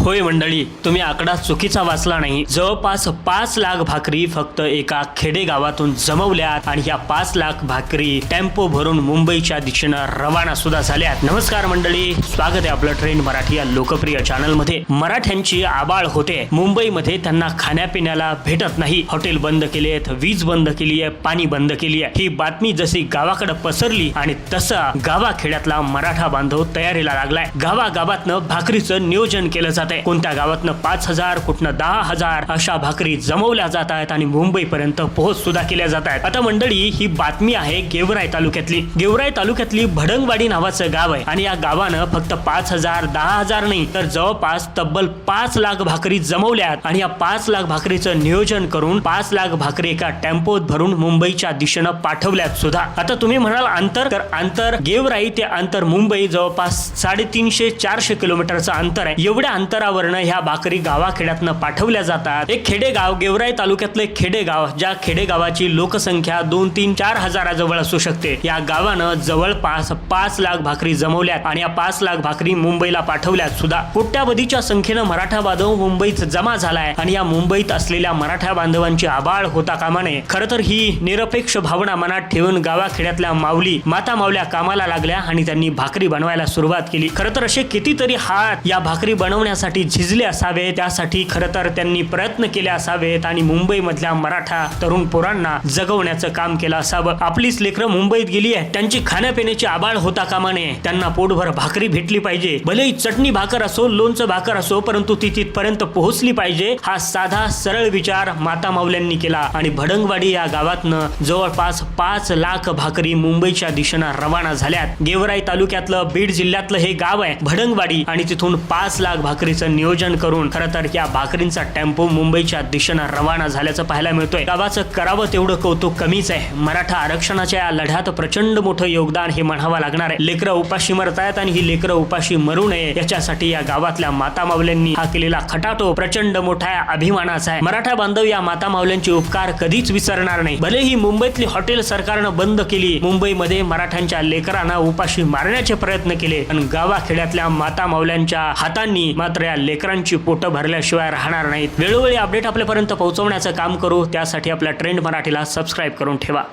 होय मंडळी तुम्ही आकडा चुकीचा वाचला नाही. जवळपास पाच लाख भाकरी फक्त एका खेडेगावातून जमवल्यात आणि या पाच लाख भाकरी टेम्पो भरून मुंबईच्या दिशेनं रवाना सुद्धा झाल्यात. नमस्कार मंडळी स्वागत आहे आपलं ट्रेन मराठी या लोकप्रिय चॅनलमध्ये मराठ्यांची आबाळ होते. मुंबईमध्ये त्यांना खाण्यापिण्याला भेटत नाही. हॉटेल बंद केलेत आहेत वीज बंद केली आहे पाणी बंद केली आहे ही बातमी जशी गावाकडे पसरली आणि तसा गावाखेड्यातला मराठा बांधव तयारीला लागलाय. गावागावातनं भाकरीचं नियोजन केलं जात. आहे कोणत्या गावातनं पाच हजार कुठनं दहा हजार अशा भाकरी जमवल्या जात आहेत आणि मुंबईपर्यंत पोहोच सुद्धा केल्या जात आहेत. आता मंडळी ही बातमी आहे गेवराई तालुक्यातली. गेवराई तालुक्यातली भडंगवाडी नावाचं गाव आहे आणि या गावानं फक्त पाच हजार दहा हजार नाही तर जवळपास तब्बल पाच लाख भाकरी जमवल्यात आणि या पाच लाख भाकरीचं नियोजन करून पाच लाख भाकरी एका टेम्पोत भरून मुंबईच्या दिशेनं पाठवल्यात सुद्धा. आता तुम्ही म्हणाल अंतर तर अंतर गेवराई ते अंतर मुंबई जवळपास साडेतीनशे चारशे किलोमीटरचं अंतर आहे. एवढ्या अंतर अंतरावरनं ह्या भाकरी गावाखेड्यातनं पाठवल्या जातात. एक खेडेगाव गेवराई तालुक्यातलं एक खेडेगाव ज्या खेडेगावाची लोकसंख्या दोन तीन चार हजाराजवळ असू शकते. या गावानं जवळपास पाच लाख भाकरी जमवल्यात आणि या पाच लाख भाकरी मुंबईला पाठवल्यात सुद्धा. कोट्यावधीच्या संख्येनं मराठा बांधव मुंबईत जमा झालाय आणि या मुंबईत असलेल्या मराठा बांधवांची आबाळ होता कामा नये खरं तर ही निरपेक्ष भावना मनात ठेवून गावाखेड्यातल्या माऊली माता मावल्या कामाला लागल्या आणि त्यांनी भाकरी बनवायला सुरुवात केली. खरं तर असे कितीतरी हात या भाकरी बनवण्यासाठी झिजले असावे त्यासाठी खरं तर त्यांनी प्रयत्न केले असावेत आणि मुंबईमधल्या मराठा तरुण पोरांना जगवण्याचं काम केलं असावं. आपलीच लेकरं मुंबईत गेली आहे त्यांची खाण्यापिण्याची आबाळ होता कामा नये त्यांना पोटभर भाकरी भेटली पाहिजे. भलेही चटणी भाकर असो लोणचं भाकर असो परंतु ती तिथपर्यंत पोहोचली पाहिजे हा साधा सरळ विचार माता माऊल्यांनी केला. आणि भडंगवाडी या गावातनं जवळपास पाच लाख भाकरी मुंबईच्या दिशेनं रवाना झाल्यात. गेवराई तालुक्यातलं बीड जिल्ह्यातलं हे गाव आहे भडंगवाडी. आणि तिथून पाच लाख भाकरी भाकरीचं नियोजन करून खरं तर या भाकरींचा टेम्पो मुंबईच्या दिशेनं रवाना झाल्याचं पाहायला मिळतोय. गावाचं करावं तेवढं कौतुक कमीच आहे. मराठा आरक्षणाच्या या लढ्यात प्रचंड मोठं योगदान हे म्हणावं लागणार आहे. लेकरं उपाशी मरतायत आणि ही लेकरं उपाशी मरू नये याच्यासाठी या गावातल्या माता मावल्यांनी हा केलेला खटाटो प्रचंड मोठा अभिमानाचा आहे. मराठा बांधव या माता मावल्यांचे उपकार कधीच विसरणार नाही. भले ही मुंबईतली हॉटेल सरकारनं बंद केली मुंबईमध्ये मराठ्यांच्या लेकरांना उपाशी मारण्याचे प्रयत्न केले पण गावाखेड्यातल्या माता मावल्यांच्या हातांनी मात्र या लेकरांची पोटं भरल्याशिवाय राहणार नाहीत. वेळोवेळी अपडेट आपल्यापर्यंत पोहोचवण्याचं काम करू. त्यासाठी आपल्या ट्रेंड मराठीला सबस्क्राईब करून ठेवा.